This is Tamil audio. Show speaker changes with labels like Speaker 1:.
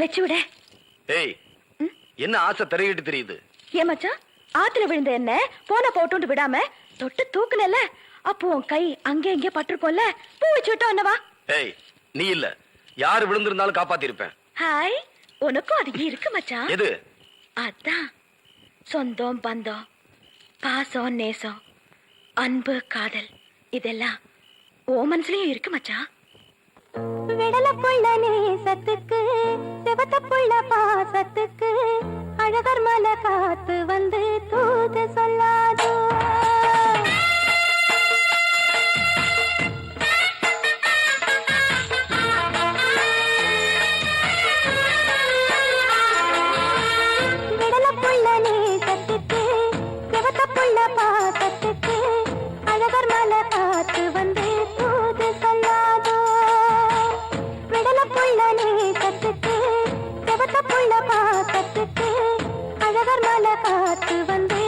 Speaker 1: வச்சு விட
Speaker 2: ஏய் என்ன ஆசை தருகிட்டு தெரியுது?
Speaker 1: ஏன் மச்சான்? ஆத்துல விழுந்த என்ன? போன போட்டு விடாம? தொட்டு தூக்கலல்ல அப்போ உன் கை அங்கே இங்கே பட்டிருக்கோம்ல? பூ வச்சு விட்டோம் என்னவா?
Speaker 2: ஏய் நீ இல்ல. யாரு விழுந்திருந்தாலும் காப்பாத்திருப்பேன்.
Speaker 1: ஹாய் உனக்கும் அது இருக்கு மச்சான்.
Speaker 2: எது?
Speaker 1: அதான். சொந்தம் பந்தம் பாசம் நேசம் அன்பு காதல் இதெல்லாம் ஓ மனசுலயும் இருக்கு மச்சான்.
Speaker 3: விடல புள்ள நேசத்துக்கு செவத்த புள்ள பாசத்துக்கு அழகர் மல காத்து வந்து தூது சொல்லாதோ. விடல புள்ள நேசத்துக்கு செவத்த பா பார்த்துட்டு அழகர் மலை பார்த்து வந்தே